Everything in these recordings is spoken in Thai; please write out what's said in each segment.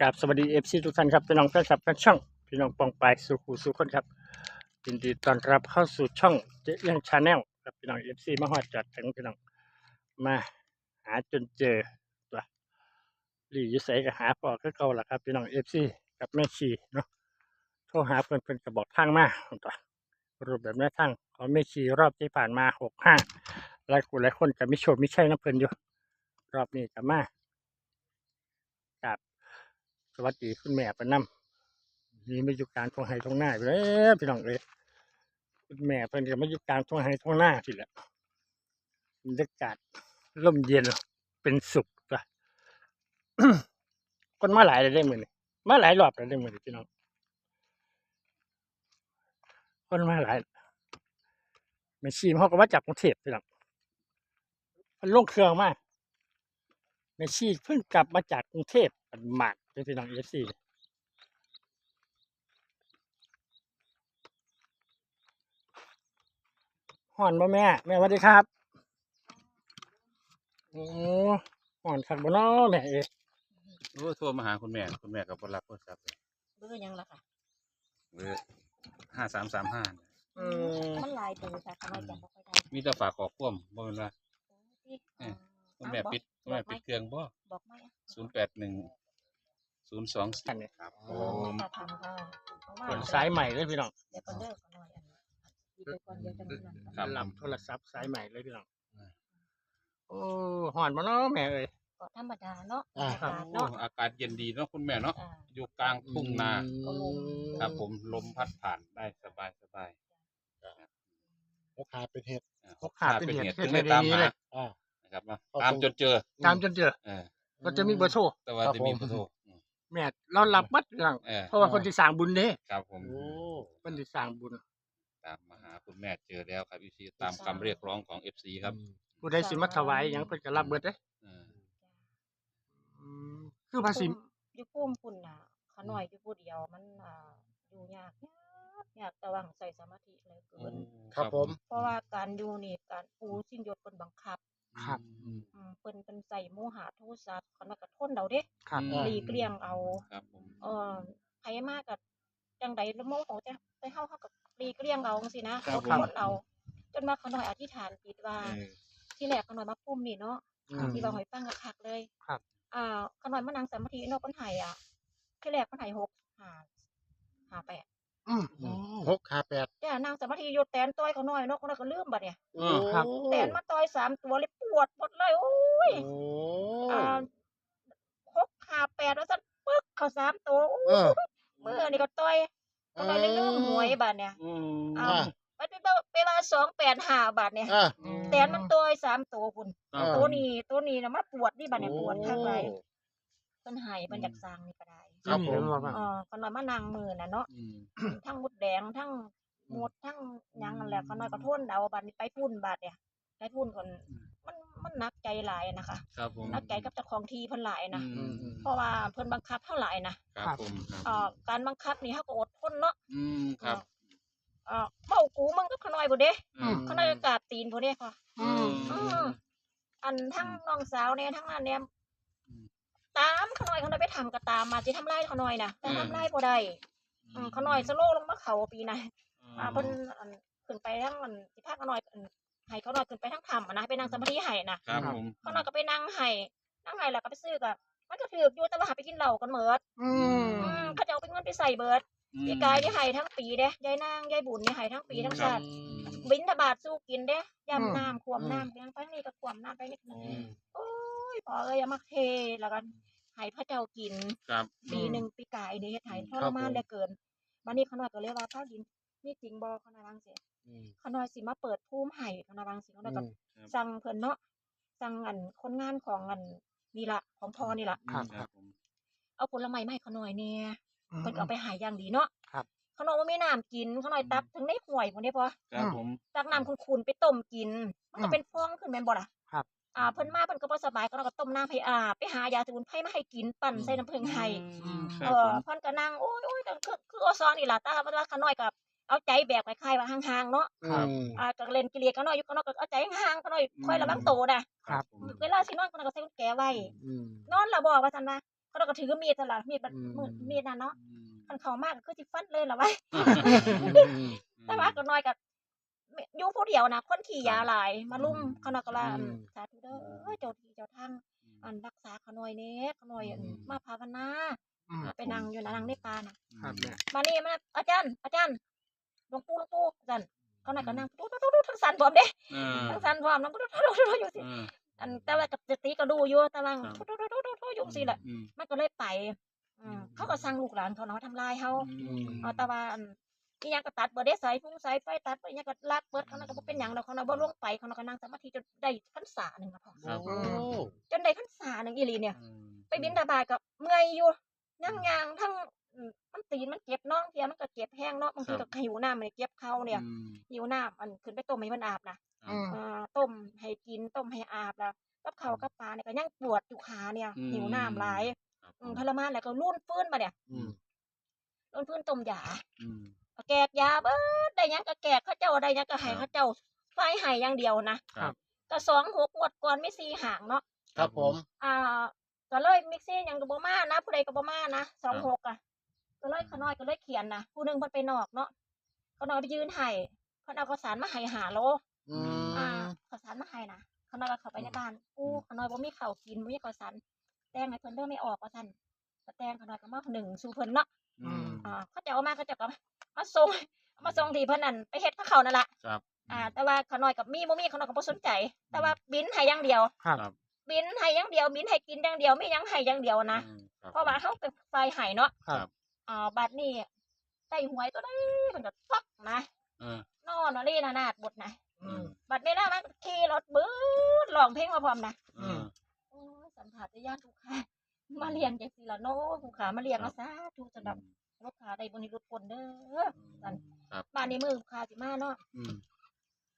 กราบสวัสดีเอฟซีทุกท่านครับพี่น้องแฟนคลับแฟนช่องพี่น้องปองไปสุขูสุขคนครับยินดีต้อนรับเข้าสู่ช่องเจ๊เอี้ยงชาแนลครับพี่น้องเอฟซีมาฮอดจัดถึงพี่น้องมาหาจนเจอตัวรีอยุใสก็หาพอคือเก่าละครับพี่น้องเอฟซีกับแม่ชีเนาะโทรหาเพื่อนเพื่อนก็บอกทางมาตัวรูปแบบแม่ทางของแม่ชีรอบที่ผ่านมาหกห้าหลายคนหลายคนก็ไม่โชว์ไม่ใช่นะเพื่อนอยู่รอบนี้ก็มา สวัสดีคุณแม่ประนำนี่มาอยู่กลางทงไฮทงหน้าไปแล้วพี่น้องเอ้ยคุณแม่เพิ่นก็มาอยู่กลางทงไฮทงหน้าทีแหละบรรยากาศร่มเย็นเป็นสุขจ้ะคนมาหลายเลยได้เหมือนมาหลายรอบเลยได้เหมือนพี่น้องคนมาหลายไม่ชีมเขาก็มาจากกรุงเทพพี่น้องมันลงเครื่องมากเมสซี่เพิ่งกลับมาจากกรุงเทพ ปันหมากเป็นพี่น้องเอฟซีห่อนบ่แม่ แม่สวัสดีครับโอ้ห่อนคักบ่เนาะแม่เอ้ยโอ้โทรมาหาคุณแม่ คุณแม่กับบรับโทรศัพท์เลยเบอร์ยังล่ะค่ะ เบอร์ห้าสามสามห้าอืมมันหลายเบอร์ค่ะทำไมจำไม่ค่อยได้มีแต่ฝากขอความบ่เป็นว่าที่เออคุณแม่ปิดคุณแม่ปิดเครื่องบ่บอกไหมอะศูนย์แปดหนึ่ง ศูนย์สองกันเนี่ยครับเออแม่ค่ะทำค่ะเพราะว่าเปิดสายใหม่เลยพี่น้องเดี๋ยวก่อนเลิกกันหน่อยอันนี้ไปก่อนเดี๋ยวจะมีนั่นครับหลับโทรศัพท์สายใหม่เลยพี่น้องโอ้ห่อนบ่เนาะแม่เอ้ย ก็ธรรมดาเนาะอ่าอากาศโอ้เนาะอากาศเย็นดีเนาะคุณแม่เนาะอ่าอยู่กลางทุ่งนาก็ลงครับ ผมลมพัดผ่านได้สบายสบายโอคาเป็นเห็ด อ่าเขาขาดเป็นเหตุถึงให้ได้ได้ตามดีหาเลย อ่านะครับเนาะขอบคุณตามจนเจอตามจนเจอเออก็จะมีเบอร์โทรแต่ว่าครับจะมีผมขอโทษอืม แม่เรารับบัดพี่น้องเออเพราะว่าคนที่สร้างบุญเด้ครับผม โอ้คนที่สร้างบุญตามมาหาคุณแม่เจอแล้วครับอีซีตามคำเรียกร้องของเอฟซีครับผู้ใดสิมาถวายหยังเพิ่นก็รับเบิดเด้เอออืมคือภาษีอยู่พุ่มคุณน่ะขาหน่อยอยู่ผู้เดียวมันอ่าอยู่ยากยากยากแต่ว่าใส่สมาธิเลยเกิน ครับผม เพราะว่าการอยู่นี่การปูสิ้นยศคนบังคับ ครับอืมอืมเพิ่นเป็นใส่โมหะโทสะคันว่ากระทนเราเด้ครับอ่าหลีกเลี่ยงเอา ครับผมเออไผมากกับจังใดแล้วโมโหจะไปเฮาเฮากับหลีกเลี่ยงเอาจังซี่นะครับอดผมทนเอาจนมาเขาหน่อยอธิษฐานจิตว่า เออ ที่แรกเขาหน่อยมาปุ่มนี่เนาะอืม ที่เราหอยฟังกระคักเลยครับ อ่าเขาหน่อยมานั่งสมาธิเนาะเพิ่นให้อะที่แรกเพิ่นให้หกห้าห้าแปด อืมหกคาแปด แต่นั่งสมาธิอยู่แตนต้อยเขาหน่อยเนาะเขาหน่อยก็ลืมบัดเนี่ยเออครับ แตนมาต่อยสามตัวเลยปวดหมดเลยโอ้ยโอ้อ่าหกห้าแปดแล้วสั่นปึ๊กเขาสามตัวโอ้เออมือนี่ก็ต่อยก็เลยเลยลืมหวยบัดเนี่ย อืมอ่าอ่าไปไปไปไปว่าสองแปดห้าบาทเนี่ยอ่าแต่มันตัวสามตัวคุณครับอ่าตัวนี้ตัวนี้นะมันปวดนี่บาทเนี่ยโอ้ปวดข้างในเป็นไห้เป็นอยากสร้างนี่ก็ได้ ครับผมเห็นบ่ว่าเออคนน้อยมานั่งมือน่ะเนาะอืมทั้งมดแดงทั้งหมดทั้งหยังนั่นแหละคนน้อยก็ทนเอาบาทนี้ไปพุ่นบาทเนี่ยไปพุ่นคนมันมันหนักใจหลายนะคะครับผมหนักใจกับเจ้าของทีเพิ่นหลายนะอืมเพราะว่าเพิ่นบังคับเท่าหลายนะครับผมครับเอ่อการบังคับนี่เฮาก็อดทนเนาะอืมครับเอ่อเบ้ากูมึงกับขน้อยบ่เด้อืม ขน้อยก็กราบตีนบ่เด้ค่ะอืมอืมอันทั้งน้องสาวเนี่ยทั้งอันเนี่ยอืม ตามขน้อยเขาได้ไปทำก็ตามมาสิทำลายขน้อยนะแต่ทำลายบ่ได้อืมขน้อยสโลว์ลงมาเขาปีนะอ่าเพิ่นอันขึ้นไปทั้งอันสิพาขน้อยอันให้เขาน้อยขึ้นไปทั้งถ้ำอะนะไปนั่งสมาธิให้นะครับผมขน้อยก็ไปนั่งให้นั่งให้แล้วก็ไปซื้อก็มันก็ถือกอยู่แต่ว่าหาไปกินเหล้ากันเหมิดอืมอืมเขาจะเอาไปเงินไปใส่เบิดพี่กายที่ให้ทั้งปีเด้ยายนางยายบุญนี่ให้ทั้งปีทั้งชาติบินทบาทสู้กินเด้อืมยำน้ำขวมน้ำเลี้ยงไปนี่ก็ขวมน้ำไปนี่อืมโอ้ยพ อเอ้ยเอามาเทแล้วก็ให้พระเจ้ากินครับ ปีหนึ่งปีกายนี่เฮ็ดให้ทครรับมานผมเหลือเกินบัดนี้ขน้อยก็เลยว่าพระดินนี่จริงบ่ขน้อยบางเสียอืมขน้อยสิมาเปิดภูมิให้ขน้อยบางสิขน้อยก็อืมสั่งเพิ่นเนาะสั่งอันคนงานของอันนี่ล่ะของพ่อนี่ล่ะ ครับ ครับผมเอาผลไม้มาให้ขน้อยแหน่เพิ่นก็เอาไปใหายอย่างดีเนาะครับ ขน้อยบ่มีน้ำกินขน้อยตักถึงในห่วยพุ่นเด้พอ ครับผม ตักน้ำขุ่นๆไปต้มกิน มันก็อืม เป็นฟองขึ้นแม่นบ่ล่ะครับ อ่าเพิ่นมาเพิ่นก็บ่สบายก็เราก็ต้มน้ำให้อาบไปหายาสมุนไพรมาให้กินปั่นใส่น้ำผึ้งให้อืมคเอรับอผมเพิ่นก็นั่งโอ้ยโอ้ยก็คือคือออซอนนี่ล่ะตาเวลาขาน้อยก็เอาใจแบบคล้ายๆว่าห่างๆเนาะอืม อ่าก็เล่นกิเลสขาน้อยอยู่ขาน้อยก็เอาใจห่างๆขาน้อยค่อยระวังโตวน่ะครับผม เวลาสินอนขาน้อยก็ใส่กุญแจไว้ อืม นอนและบ่ว่าซั่นว่าขเขาเราก็ถือมีดตลอดมีดมันอืม มือมีดน่ะเนาะอืมมันเข้ามากก็คือสิฟันเลยล่ะไว้แต่ว่าก็น้อยกับ อยู่ผู้เดียวนะคนขี่ยาหลาย มาลุ่มเขานอยก็ว่าอืมสาธุเด้อเจ้าที่เจ้าทางอันรักษาเขาหน่อยเน้เขาหน่อยอันอืมมาภาวนาอืมไปนั่งอยู่นะนั่งในป่าน่ะครับแม่มานี่มาอาจารย์ อาจารย์หลวงปู่หลวงปู่อาจารย์เขาหน่อยก็นั่งตุ๊ตุ๊ตุ๊ตุ๊ทั้งสันพร้อมเด้เออทั้งสันพร้อมนั่งตุ๊ตุ๊ตุ๊ตุ๊ตุ๊อยู่สิเอออันแต่ว่ากับสติก็ดูอยู่แต่ว่าครับตุ๊ตุ๊ตุ๊ตุ๊ตุ๊อยู่สิแหละอืมมันก็เลยไปอืมเขาก็สั่งลูกหลานเขาเนาะทำลายเขาอืมเอาแต่ว่าอัน อีหยังก็ตัดเบิดได้สายฟุ้งสายไฟตัดไปอีหยังก็ลากเบิดเขานั่นก็บ่เป็นหยังดอกเขาน่ะบ่ลงไปเขาน่ะก็นั่งสมาธิจนได้พรรษาหนึงก็พอครับโอ้จนได้พรรษาหนึงอีหลีเนี่ยอืมไปบินตาบาดก็เมื่อยอยู่นั่งยางทั้งอืมมันตีนมันเจ็บน้องเทียมันก็เจ็บแห้งเนาะบางทีก็หิวน้ำมันเจ็บเข่าเนี่ยอืม หิวน้ำอันขึ้นไปต้มให้มันอาบนะอืม อ่าต้มให้กินต้มให้อาบแล้วกับข้าวกับปลาเนี่ยก็ยังปวดอยู่ขาเนี่ย อืม หิวน้ำหลายครับอืมทรมานแล้วก็รุ่นฟื้นมาเนี่ยอืมรุ่นฟื้นต้มยา อืมก็ แกกยาเบิดได้หยังก็แกกเขาเจ้าได้หยังก็ให้ครับ เขาเจ้าไฟให้อย่างเดียวนะครับ ก็สองหกงวดก่อนไม่สี่หางเนาะครับผม อ่า ก็เลยมิกซี่หยังก็บ่มานะผู้ใดก็บ่มานะสองหกอะ ก็เลยขน้อยก็เลยเขียนนะผู้หนึงเพิ่นไปนอกเนาะขน้อยไปยืนให้เพิ่นเอาข้าวสารมาให้หาโล อือ่าม ข้าวสารมาให้นะขน้อยก็เข้าไปในบ้านอู้ขน้อยบ่มีข้าวกินบ่มีข้าวสารแต่งให้เพิ่นเด้อไม่ออกว่าซั่นก็แต่งขน้อยก็มาหนึ่งสู่เพิ่นเนาะ อืม อ่าเขาจะเอามาเขาจะก็ มาส่งมาส่งที่เพิ่นนั่นไปเฮ็ดกับเขานั่นล่ะครับอ่า แต่ว่าขน้อยกับมีบ่มีขน้อยก็บ่สนใจ แต่ว่าบินให้อย่างเดียว ครับครับบินให้อย่างเดียวบินให้กินอย่างเดียวไม่ยังให้อย่างเดียวนะอืมคบเพราะว่าเฮาเป็นฝ่ายให้เนาะครับ อ่าบัดนี้ได้หวยตัวใดมันก็ฟักนะเออนอนนอรี่นานาดบดนะอืม บัดนี้นะมันขี่รถบื้อร้องเพลงมาพร้อมนะ เออ โอ้ยสัมผัสได้ยากทุกค่ะมาเรียนจังซี่ล่ะเนาะผู้ขามาเรียนมาซะทุกสำหรับ ลูกค้าได้บ่นี้รถคนเด้อกันครับ บ้านนี้มือลูกค้าสิมาเนาะอืม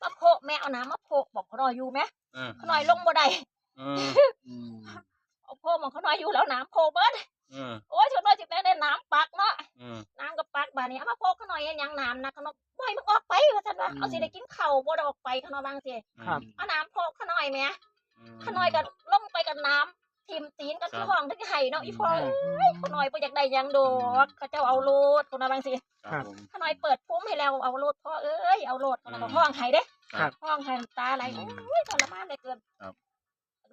มาโพกแม่เอาน้ำมาโพกบอกเขาหน่อยอยู่ไหมเออเขาหน่อยลงบ่ได้เอออืมเอาโพกบอกเขาหน่อยอยู่แล้วน้ำโพกเบิดเออโอ้ยเขาหน่อยสิแม่ได้น้ำปักเนาะเออ น้ำกับปักบาดนี้เอามาโพกเขาหน่อยยังยังน้ำนะเขาหน่อยบ่อยมึงออกไปว่าซั่นว่าอืม เอาสิได้กินข้าวบ่ได้ออกไปเขาหน่อยบางสิครับ เอาน้ำโพกเขาหน่อยแม่อืมเขาหน่อยก็ลงไปกับน้ำ ทิมตีนกันครับที่ห้องที่ไห้เนาะอีพ่ออืมเอ้ยเขาหน่อยบ่อยากได้หยังดอกเขาเจ้าเอาโลดเขาหน่อยบางสิครับผม เขาหน่อยเปิดพุ่มให้แล้วเอาโลดพ่อเอ้ยเอาโลดเขาหน่อยก็ห้องให้เด้ครับ ห้องให้น้ำตาไหลอืมโอ้ยทรมานเหลยเกินครับ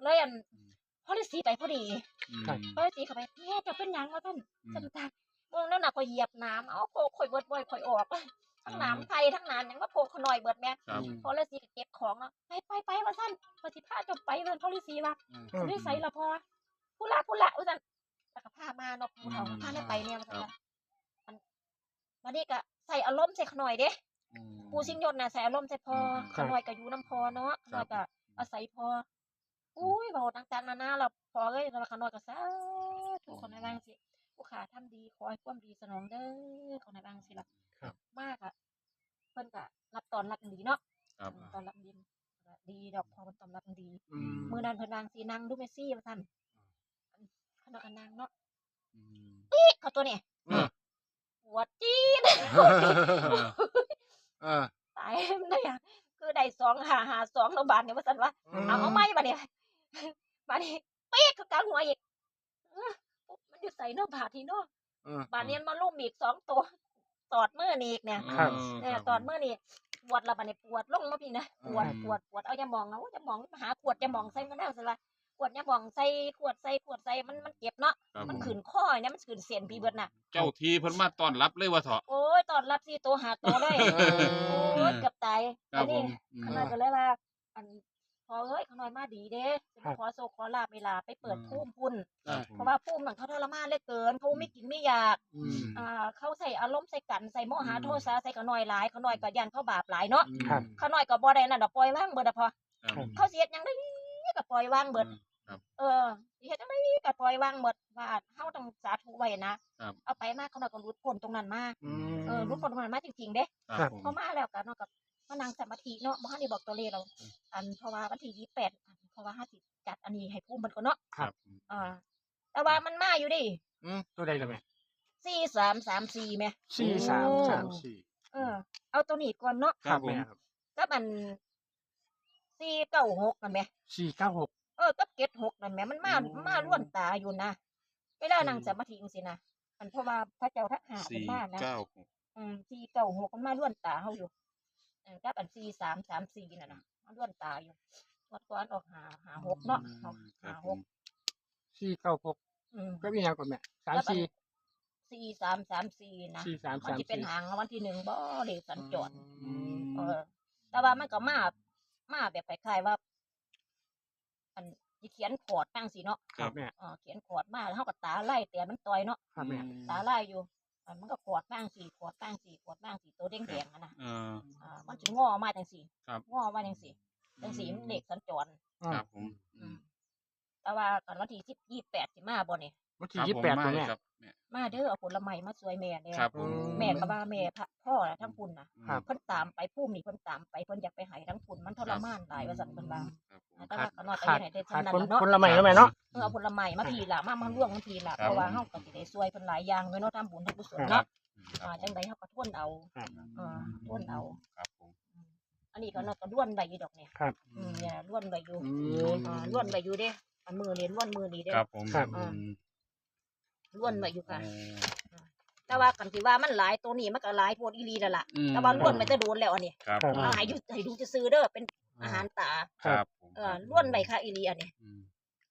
เลยอันอืมพอได้สีไปพอดีอืมครับ พอได้สีเข้าไปเฮ้จะเป็นหยังวะท่านอืม จำตาเมืองนั่นน่ะก็เหยียบน้ำเอาโคข่อยเบิดบ่อยข่อยออก ทั้งน้ำไทยทั้งน้ำหยังก็โพกขน่อยเบิดแม่ครับ พอเลยสีก็เก็บของเนาะไปไปไปว่าท่านพอสิพาเจบไปเดินพอฤาษีว่าอืมอืม ฤาษีละพอผู้ละผู้ละว่าท่านแล้วก็พามาเนาะผู้เฒ่าอืม พาได้ไปเนี่ยว่าท่านครับว่ามันวันนี้ก็ใส่อารมณ์ใส่ขน่อยเด้อืม ปูสิงยนต์น่ะใส่อารมณ์ใส่พออืมขน่อยก็อยู่น้ำพอเนาะขน่อยก็อาศัยพออุ้ยเบาต่างๆนานาเราพอเอ้ยเราขน่อยก็สาธุคนในบ้างสิ ผู้ขาทำดีขอให้ความดีสนองเด้อคนในบ้างสิล่ะครับ มากอะเพิ่นก็รับตอนรับดีเนาะครับตอนรับดีก็ดีดอกพอมันตอนรับดีอืมมื้อนั้นเพิ่นวางสีนางดูเมสซี่ว่าซั่นขนาดนางเนาะอืมนี่เขาตัวนี้เออปวดจี๊ดเออตายมันได้อะคือได้สองหาหาสองโรงพยาบาลเนี่ยว่าซั่นว่าเอาเอาไหม่บัดนี้บัดนี้ปี๊กเขากลางหัวอีกเอ้อมันอยู่ใส่เนื้อบาดทีเนาะเออบาดนี้มันมาลุ่มอีกสองตัว ตอดมือนี่อีกเนี่ยครับ เนี่ยตอดมือนี่ปวดและบัดนี้ปวดลงมาพี่นะปวดปวดปวดเอายาหมองเอายาหมองมาหาขวดยาหมองใส่มันได้สิละขวดยาหมองใส่ขวดใส่ขวดใส่มันมันเจ็บเนาะครับมันผม ขืนข้อเนี่ยมันขืนเสียนพี่เบิดน่ะ เจ้าทีเพิ่นมาต้อนรับเลยว่าเถอะ โอ้ยตอนรับสี่ตัวหาตัวเลยเออ โอ้ยเกือบตายครับอันผนี้มอืม ขน้อยก็เลยว่า อัน พอเฮ้ยขน้อยมาดีเด้จะครัมาบขอโศกขอลาบเวลาไปเปิดอืมพุ่มพุ่นครับผมเพราะว่าพุ่มมันเขาทรมานเหลือเกินเขาไม่กินไม่อยากอืม อ่าเขาใส่อารมณ์ใส่กันใส่โมหะอืม โทษะใส่ขน้อยหลายขน้อยก็ยันเขาบาปหลายเนาะครับขน้อยก็บ่ได้นั่นดอกปล่อยว่างเบิดอะพอครับผมเขาเสียดหยังได้ก็ปล่อยว่างเบิดครับเออเฮ็ดจังไดก็ปล่อยว่างหมดว่าเฮาต้องสาธุไว้นะครับ เอาไปมากเขาน่ะก็หลุดพ้นตรงนั้นมาอืม เออหลุดพ้นตรงนั้นมาจริงๆเด้ ครับผมพอมาแล้วก็เนาะกับ มานั่งสมาธิเนาะบ่ทันได้บอกตัวเลขเรา อันเพราะว่าวันที่28อันเพราะว่า50จัดอันนี้ให้ภูมิเพิ่นก่อนเนาะครับอ่าแต่ว่ามันมาอยู่ดิตัวใดล่ะแม่4334แม่สี่สามสามโอ้สี่เออ เอาตัวนี้ก่อนเนาะครับผมแม่ครับกับอัน496นั่นแหมสี่เก้าหกเออกับ76นั่นแหมมันมาโอ้มาร่วนตาอยู่นะเวลานั่งสมาธิจังซี่นะมันเพราะว่าพระเจ้าทักหาเป็นสี่มากนะเก้าหกอืมสี่เก้าหกมันมาล้วนตาเฮาอยู่เออ กับอันสี่สามสามสี่น่ะนะมาล้วนตาอยู่วัดก่อนออกหาหาหกเนาะออกครัหาบหผกมสี่เก้าหกอืมก็มีอย่างก่อนแม่สามแล้วอันสี่สี่สามสามสี่นะสี่สามมันสามจะเป็นสี่หางรางวันที่หนึ่งบ่เด็กสัญจรอืมเออ แต่ว่ามันก็มามาแบบคล้ายๆว่า อันที่เขียนขอดตั้งสิเนาะครับแม่เออเขียนขอดมาแล้วเฮาก็ตาไล่แต่มันต่อยเนาะครับแม่ ตาไล่อยู่อะ มันก็ขอดบ้างสี่ขอดบ้างสี่ขอดบ้างสี่ตัวแดงๆอะนะเออ อ่ามันจะงอมาจังสี่ครับ งอมาจังสี่จังสี่มันเด็กสัญจรครับผมอืมแต่ว่าก่อนวันที่สิบยี่แปดสิมาบ่เนี่ยวันที่ยี่สิบแปดคตัรัวผมแม่ครับแม่ มาเด้อเอาผลไม้มาช่วยแม่เนี่ยครับผมแม่ก็ว่าแม่พระพ่อน่ะทั้งคุณนะครับ เพิ่นตามไปผู้นี่เพิ่นตามไปเพิ่นอยากไปใหายทั้งคุณมันทรมานหลายว่าสั่นเพิ่นว่าครับผม แต่ว่าก็นอนไปขาดไหนได้ขาดทำนั้นคนล่ะเนาะ คนละใหม่แล้วแม่เนาะเออเอาผลไม้มาพีละมามาล่วงมาพีละครับเพราะว่าเฮาก็สิได้ช่วยเพิ่นหลายอย่างไว้เนาะทำบุญทำกุศลครัเนาะบคอ่ารับจังไดเฮาก็ทวนเอาครับเออทวนเอาครับผมอันนี้ก็เนาะก็ล้วนใบอยู่ดอกเนี่ยครับอืมเนี่ยล้วนใบอยู่อืมอ่าล้วนใบอยู่เด้อันมือนี่ล้วนมือนี่เด้ครับผมครับอืมล้วนใบอยู่ค่ะโอ้แต่ว่ากันที่ว่ามันหลายตัวนี้มันก็หลายโพดอีหลีนั่นล่ะอืมแต่ว่าล้วนมันจะโดนแล้วอันนี้ครับครับผมเอาให้ดูให้ดูจะซื้อเด้อเป็นอาหารตาครับผมเออล้วนใบค่ะอีหลีอันนี้อืม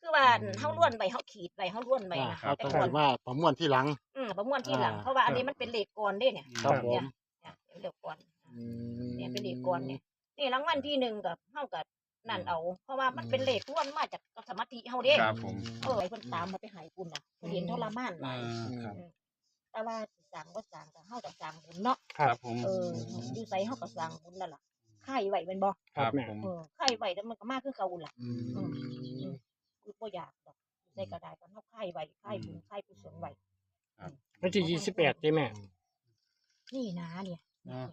คือว่าเฮาล้วนใบเฮาขีดใบเฮาล้วนใบนะครับแต่ต้องก่อนถือว่าประมวลที่หลัง อืมประมวลที่หลังอ่า เพราะว่าอันนี้มันเป็นเลขก่อนเด้เนี่ยครับผม เนี่ยเป็นเลขก่อนอืมเนี่ยเป็นเลขก่อนเนี่ยนี่รางวัลที่หนึ่งกับเฮากับนั่นเอา เพราะว่ามันเป็นเลขล้วนมาจากสมาธิเฮาเด้ครับ ผม เออไอ้เพิ่นตามมาไปใหายคุณน่ะเพิ่นเห็นทรมานหอ่าลายครับ แต่ว่าสิสร้างบ่สร้างก็เฮาต้องสร้างบุญเนาะครับผม เอออยู่ไสเฮาก็สร้างบุญนั่นล่ะค่ายไว้แม่นบ่ครับผม เออค่ายไว้แล้วมันก็มาคือเก่าล่ะ อืมคือ บ่อยากดอกใส่กระดาษก็เฮาค่ายไว้ค่ายบุญค่ายกุศลไว้วันที่ยี่สิบแปดใช่ไหมนี่นะเนี่ยอ่า